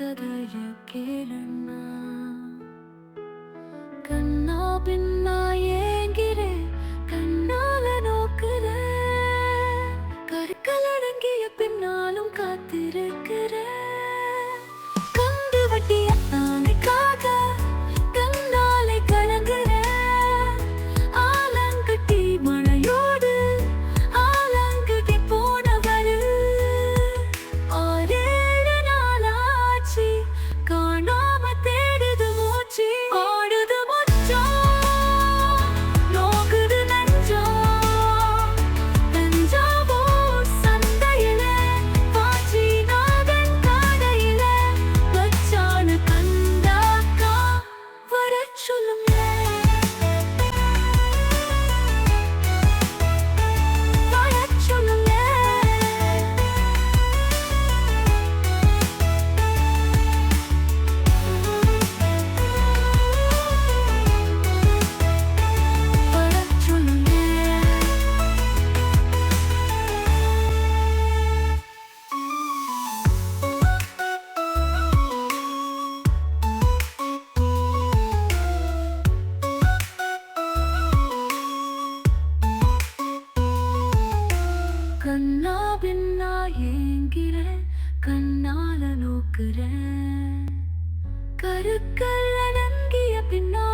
கதைய கேளுண்ணா. கண்ணா பின்னா கண்ணா பின்னா ஏங்கிற கண்ணால நோக்குற. கருக்கல்ல நங்கிய பின்னா